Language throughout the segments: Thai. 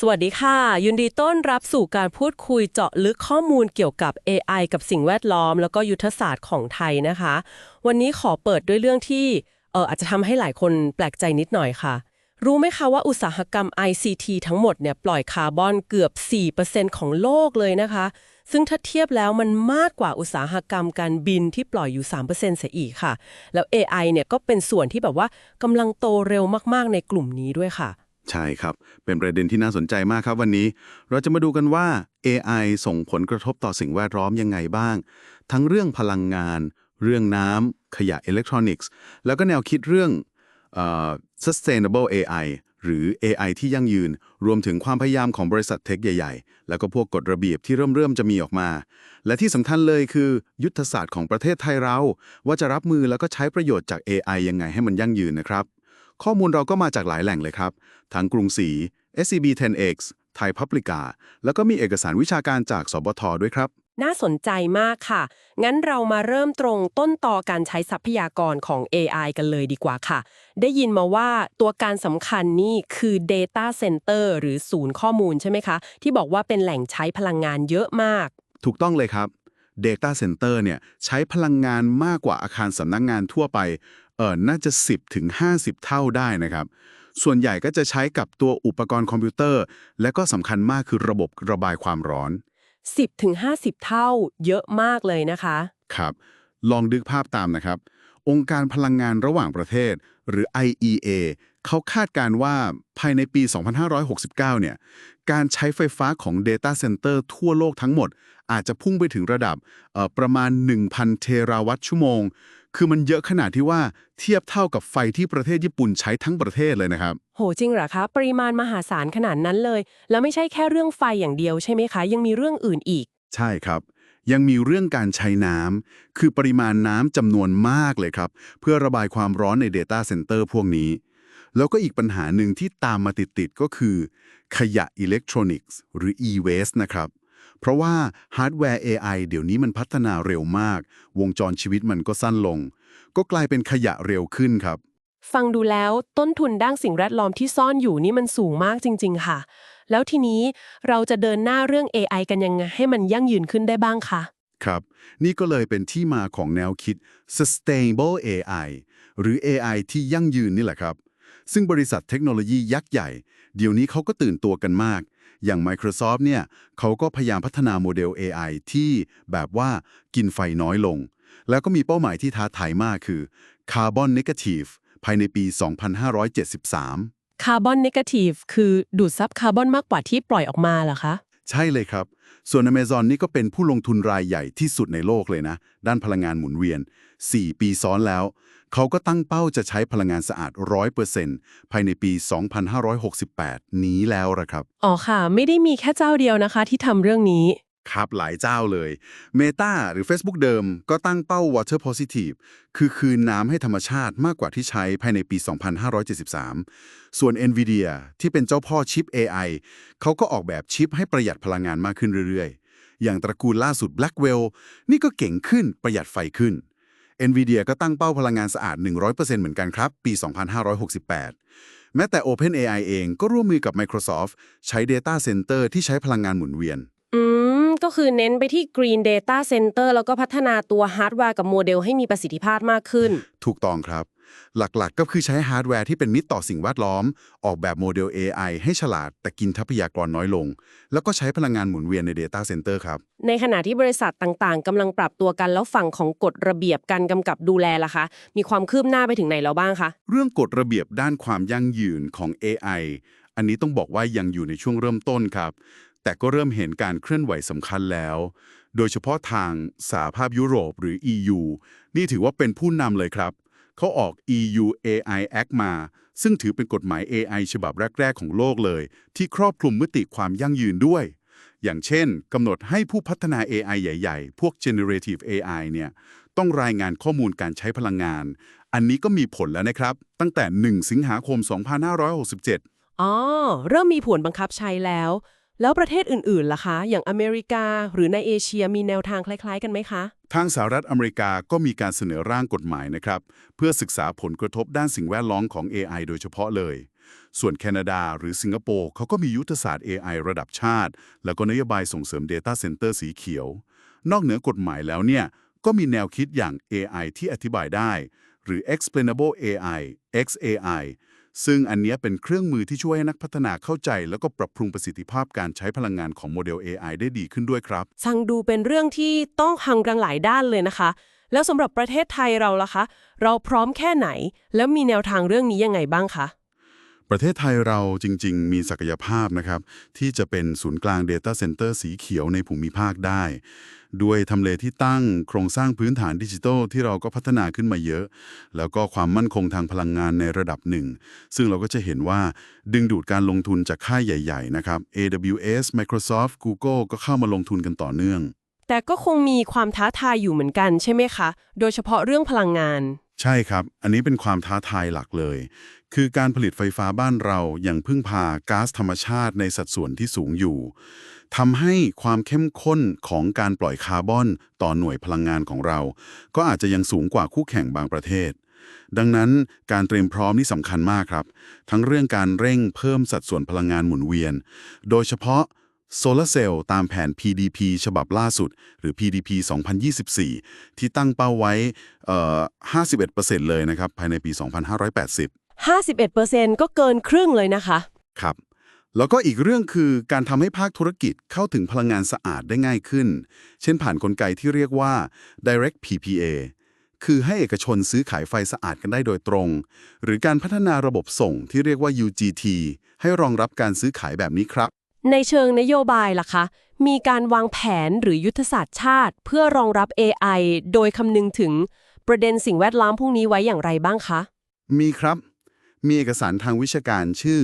สวัสดีค่ะ ยินดีต้อนรับสู่การพูดคุยเจาะลึกข้อมูลเกี่ยวกับ AI กับสิ่งแวดล้อม แล้วก็ยุทธศาสตร์ของไทยนะคะ วันนี้ขอเปิดด้วยเรื่องที่เอออาจจะทำให้หลายคนแปลกใจนิดหน่อยค่ะ รู้ไหมคะว่าอุตสาหกรรม ICT ทั้งหมดเนี่ยปล่อยคาร์บอนเกือบ 4%ของโลกเลยนะคะ ซึ่งถ้าเทียบแล้วมันมากกว่าอุตสาหกรรมการบินที่ปล่อยอยู่ 3%เสียอีกค่ะ แล้ว AI เนี่ยก็เป็นส่วนที่แบบว่ากำลังโตเร็วมากๆในกลุ่มนี้ด้วยค่ะ ใช่ครับ เป็นประเด็นที่น่าสนใจมากครับวันนี้ เราจะมาดูกันว่า AI ส่งผลกระทบต่อสิ่งแวดล้อมยังไงบ้าง ทั้งเรื่องพลังงาน เรื่องน้ำ ขยะอิเล็กทรอนิกส์ แล้วก็แนวคิดเรื่อง sustainable AI หรือ AI ที่ยั่งยืน รวมถึงความพยายามของบริษัทเทคใหญ่ ๆ แล้วก็พวกกฎระเบียบที่เริ่มเริ่มๆจะมีออกมา และที่สำคัญเลยคือ ยุทธศาสตร์ของประเทศไทยเรา ว่าจะรับมือแล้วก็ใช้ประโยชน์จาก AI ยังไงให้มันยั่งยืนนะครับ ข้อมูลเราก็มาจากหลายแหล่งเลยครับ ทั้งกรุงศรี SCB 10X ไทยพับลิกา แล้วก็มีเอกสารวิชาการจากสบทด้วยครับ น่าสนใจมากค่ะ งั้นเรามาเริ่มตรงต้นต่อการใช้ทรัพยากรของ AI กันเลยดีกว่าค่ะ ได้ยินมาว่าตัวการสำคัญนี่คือ Data Center หรือศูนย์ข้อมูลใช่ไหมคะ ที่บอกว่าเป็นแหล่งใช้พลังงานเยอะมาก ถูกต้องเลยครับ Data Center เนี่ยใช้พลังงานมากกว่าอาคารสำนักงงานทั่วไป เออน่าจะ 10ถึง50 เท่าได้นะครับ ส่วนใหญ่ก็จะใช้กับตัวอุปกรณ์คอมพิวเตอร์ และก็สำคัญมากคือระบบระบายความร้อน 10-50 เท่า เยอะมากเลยนะคะ ครับ ลองดึกภาพตามนะครับ องค์การพลังงานระหว่างประเทศ หรือ IEA เขาคาดการณ์ว่าภายในปี 2569 เนี่ย การใช้ไฟฟ้าของ Data Center ทั่วโลกทั้งหมด อาจจะพุ่งไปถึงระดับเอ่อประมาณ 1,000 เทราวัตต์ชั่วโมง คือมันเยอะขนาดที่ว่าเทียบเท่ากับไฟที่ประเทศญี่ปุ่นใช้ทั้งประเทศเลยนะครับ โหจริงเหรอคะ ปริมาณมหาศาลขนาดนั้นเลย แล้วไม่ใช่แค่เรื่องไฟอย่างเดียวใช่ไหมคะ ยังมีเรื่องอื่นอีก ใช่ครับ ยังมีเรื่องการใช้น้ำคือปริมาณน้ำจำนวนมากเลยครับ เพื่อระบายความร้อนใน Data Center พวกนี้ แล้วก็อีกปัญหาหนึ่งที่ตามมาติดๆก็คือ ขยะอิเล็กทรอนิกส์ หรือ e-waste นะครับ เพราะว่าฮาร์ดแวร์ AI เดี๋ยวนี้มันพัฒนาเร็วมาก วงจรชีวิตมันก็สั้นลง ก็กลายเป็นขยะเร็วขึ้นครับ ฟังดูแล้วต้นทุนด้านสิ่งแวดล้อมที่ซ่อนอยู่นี่มันสูงมากจริง ๆ ค่ะ แล้วทีนี้เราจะเดินหน้าเรื่อง AI กันยังไงให้มันยั่งยืนขึ้นได้บ้างคะครับ นี่ก็เลยเป็นที่มาของแนวคิด sustainable AI หรือ AI ที่ยั่งยืนนี่แหละครับ ซึ่งบริษัทเทคโนโลยียักษ์ใหญ่ เดี๋ยวนี้เขาก็ตื่นตัวกันมาก อย่าง Microsoft เนี่ยเขาก็พยายามพัฒนาโมเดล AI ที่แบบว่ากินไฟน้อยลง แล้วก็มีเป้าหมายที่ท้าทายมากคือ Carbon Negative ภายในปี 2573คาร์บอนเนกาทีฟคือดูดซับคาร์บอนมากกว่าที่ปล่อยออกมาเหรอคะ ใช่เลยครับ ส่วน Amazon นี่ก็เป็นผู้ลงทุนรายใหญ่ที่สุดในโลกเลยนะ ด้านพลังงานหมุนเวียน 4 ปีซ้อนแล้ว เขาก็ตั้งเป้าจะใช้พลังงานสะอาด 100%ภายในปี 2568 นี้แล้วละครับ อ๋อค่ะ ไม่ได้มีแค่เจ้าเดียวนะคะที่ทำเรื่องนี้ ครับหลายเจ้าเลย Meta หรือ Facebook เดิมก็ตั้งเป้า Water Positive คือคืนน้ำให้ธรรมชาติมากกว่าที่ใช้ภายในปี 2573 ส่วน NVIDIA ที่เป็นเจ้าพ่อชิป AI เขาก็ออกแบบชิปให้ประหยัดพลังงานมากขึ้นเรื่อยๆ อย่างตระกูลล่าสุด Blackwell นี่ก็เก่งขึ้นประหยัดไฟขึ้น NVIDIA ก็ตั้งเป้าพลังงานสะอาด 100%เหมือนกันครับ ปี 2568 แม้แต่ OpenAI เองก็ร่วมมือกับ Microsoft ใช้ Data Center ที่ใช้พลังงานหมุนเวียน อืม ก็คือเน้นไปที่ Green Data Center แล้วก็พัฒนาตัวฮาร์ดแวร์กับโมเดลให้มีประสิทธิภาพมากขึ้น ถูกต้องครับ หลักๆ ก็คือใช้ฮาร์ดแวร์ที่เป็นมิตรต่อสิ่งแวดล้อม ออกแบบโมเดล AI ให้ฉลาดแต่กินทรัพยากรน้อยลง แล้วก็ใช้พลังงานหมุนเวียนใน Data Center ครับ ในขณะที่บริษัทต่างๆกำลังปรับตัวกันแล้วฝั่งของกฎระเบียบการกำกับดูแลล่ะคะ มีความคืบหน้าไปถึงไหนแล้วบ้างคะเรื่องกฎระเบียบด้านความยั่งยืนของ AI อันนี้ต้องบอกว่ายังอยู่ในช่วงเริ่มต้นครับ แต่ก็เริ่มเห็นการเคลื่อนไหวสำคัญแล้ว โดยเฉพาะทางสหภาพยุโรปหรือ EU นี่ถือว่าเป็นผู้นำเลยครับ เขาออก EU AI Act มา ซึ่งถือเป็นกฎหมาย AI ฉบับแรก ๆ ของโลกเลย ที่ครอบคลุมมิติความยั่งยืนด้วย อย่างเช่นกำหนดให้ผู้พัฒนา AI ใหญ่ ๆ พวก generative AI เนี่ยต้องรายงานข้อมูลการใช้พลังงาน อันนี้ก็มีผลแล้วนะครับ ตั้งแต่ 1 สิงหาคม 2567อ๋อเริ่มมีผลบังคับใช้แล้ว แล้วประเทศอื่นๆล่ะคะ อย่างอเมริกาหรือในเอเชียมีแนวทางคล้าย ๆ กันไหมคะ ทางสหรัฐอเมริกาก็มีการเสนอร่างกฎหมายนะครับ เพื่อศึกษาผลกระทบด้านสิ่งแวดล้อมของ AI โดยเฉพาะเลย ส่วนแคนาดาหรือสิงคโปร์เขาก็มียุทธศาสตร์ AI ระดับชาติ แล้วก็นโยบายส่งเสริม Data Center สีเขียว นอกเหนือกฎหมายแล้วเนี่ยก็มีแนวคิดอย่าง AI ที่อธิบายได้ หรือ explainable AI XAI ซึ่งอันนี้เป็นเครื่องมือที่ช่วยให้นักพัฒนาเข้าใจ แล้วก็ปรับปรุงประสิทธิภาพการใช้พลังงานของโมเดล AI ได้ดีขึ้นด้วยครับ ฟังดูเป็นเรื่องที่ต้องหังกันหลายด้านเลยนะคะ แล้วสำหรับประเทศไทยเราล่ะคะ เราพร้อมแค่ไหน แล้วมีแนวทางเรื่องนี้ยังไงบ้างคะ ประเทศไทยเราจริง ๆ มีศักยภาพนะครับที่จะเป็นศูนย์กลาง Data Center สีเขียวในภูมิภาคได้ ด้วยทำเลที่ตั้งโครงสร้างพื้นฐานดิจิทัลที่เราก็พัฒนาขึ้นมาเยอะ แล้วก็ความมั่นคงทางพลังงานในระดับหนึ่ง ซึ่งเราก็จะเห็นว่าดึงดูดการลงทุนจากค่ายใหญ่ ๆ นะครับ AWS Microsoft Google ก็เข้ามาลงทุนกันต่อเนื่อง แต่ก็คงมีความท้าทายอยู่เหมือนกันใช่ไหมคะ โดยเฉพาะเรื่องพลังงาน ใช่ครับ อันนี้เป็นความท้าทายหลักเลย คือการผลิตไฟฟ้าบ้านเราอย่างพึ่งพาก๊าซธรรมชาติในสัดส่วนที่สูงอยู่ทำให้ความเข้มข้นของการปล่อยคาร์บอนต่อหน่วยพลังงานของเรา ก็อาจจะยังสูงกว่าคู่แข่งบางประเทศ ดังนั้นการเตรียมพร้อมนี่สำคัญมากครับ ทั้งเรื่องการเร่งเพิ่มสัดส่วนพลังงานหมุนเวียน โดยเฉพาะ โซลาร์เซลล์ตามแผน PDP ฉบับล่าสุด หรือ PDP 2024 ที่ตั้งเป้าไว้เอ่อ51%เลยนะครับ ภายในปี 2580 51%ก็เกินครึ่งเลยนะคะ ครับ แล้วก็อีกเรื่องคือการทำให้ภาคธุรกิจเข้าถึงพลังงานสะอาดได้ง่ายขึ้น เช่นผ่านนกลไกที่เรียกว่า direct PPA คือให้เอกชนซื้อขายไฟสะอาดกันได้โดยตรง หรือการพัฒนาระบบส่งที่เรียกว่า UGT ให้รองรับการซื้อขายแบบนี้ครับ ในเชิงนโยบายล่ะคะ มีการวางแผนหรือยุทธศาสตร์ชาติ เพื่อรองรับ AI โดยคำนึงถึงประเด็นสิ่งแวดล้อมพวกนี้ไว้อย่างไรบ้างคะ มีครับ มีเอกสารทางวิชาการชื่อ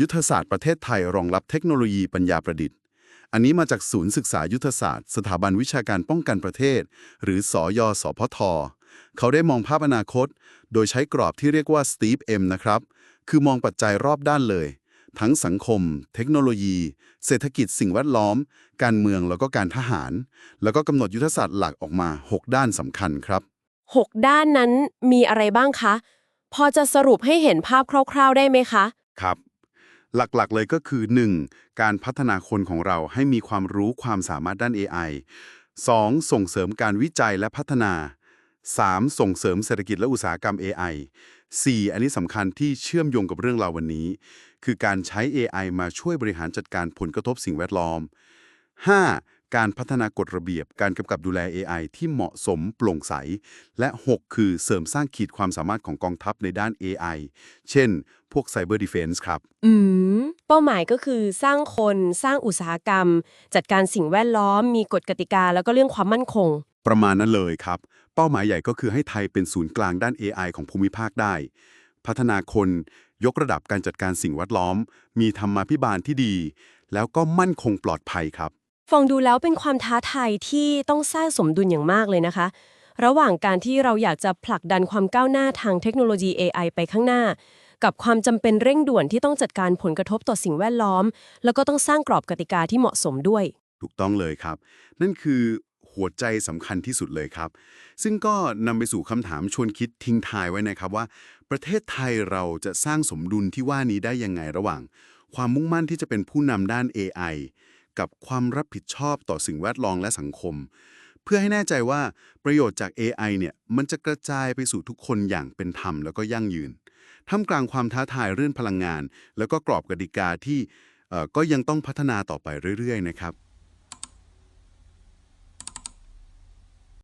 ยุทธศาสตร์ประเทศไทยรองรับเทคโนโลยีปัญญาประดิษฐ์ อันนี้มาจากศูนย์ศึกษายุทธศาสตร์ สถาบันวิชาการป้องกันประเทศ หรือสอยสพทเขาได้มองภาพอนาคต โดยใช้กรอบที่เรียกว่า Steve M นะครับ คือมองปัจจัยรอบด้านเลย ทั้งสังคม เทคโนโลยี เศรษฐกิจสิ่งแวดล้อม การเมืองแล้วก็การทหาร แล้วก็กำหนดยุทธศาสตร์หลักออกมา 6 ด้านสำคัญครับ 6 ด้านนั้นมีอะไรบ้างคะ พอจะสรุปให้เห็นภาพคร่าว ๆ ได้ไหมคะ ครับ หลักๆเลยก็คือ 1. การพัฒนาคนของเราให้มีความรู้ความสามารถด้าน AI 2. ส่งเสริมการวิจัยและพัฒนา 3. ส่งเสริมเศรษฐกิจและอุตสาหกรรม AI 4. อันนี้สำคัญที่เชื่อมโยงกับเรื่องเราวันนี้ คือการใช้ AI มาช่วยบริหารจัดการผลกระทบสิ่งแวดล้อม 5. การพัฒนากฎระเบียบ การกำกับดูแล AI ที่เหมาะสมโปร่งใส และ 6 คือเสริมสร้างขีดความสามารถของกองทัพในด้าน AI เช่น พวก Cyber Defense ครับ อืม เป้าหมายก็คือสร้างคน สร้างอุตสาหกรรม จัดการสิ่งแวดล้อม มีกฎกติกา แล้วก็เรื่องความมั่นคง ประมาณนั้นเลยครับ เป้าหมายใหญ่ก็คือให้ไทยเป็นศูนย์กลางด้าน AI ของภูมิภาคได้ พัฒนาคนยกระดับการจัดการสิ่งแวดล้อม มีธรรมาภิบาลที่ดี แล้วก็มั่นคงปลอดภัยครับ ฟังดูแล้วเป็นความท้าทายที่ต้องสร้างสมดุลอย่างมากเลยนะคะ ระหว่างการที่เราอยากจะผลักดันความก้าวหน้าทางเทคโนโลยี AI ไปข้างหน้า กับความจำเป็นเร่งด่วนที่ต้องจัดการผลกระทบต่อสิ่งแวดล้อม แล้วก็ต้องสร้างกรอบกติกาที่เหมาะสมด้วย ถูกต้องเลยครับ นั่นคือ หัวใจสำคัญที่สุดเลยครับ ซึ่งก็นำไปสู่คำถามชวนคิดทิ้งทายไว้นะครับว่า ประเทศไทยเราจะสร้างสมดุลที่ว่านี้ได้ยังไงระหว่าง ความมุ่งมั่นที่จะเป็นผู้นำด้าน AI กับความรับผิดชอบต่อสิ่งแวดล้อมและสังคม เพื่อให้แน่ใจว่าประโยชน์จาก AI เนี่ยมันจะกระจายไปสู่ทุกคนอย่างเป็นธรรมแล้วก็ยั่งยืนท่ามกลางความท้าทายเรื่องพลังงาน แล้วก็กรอบกติกาที่เอ่อก็ยังต้องพัฒนาต่อไปเรื่อยๆนะครับ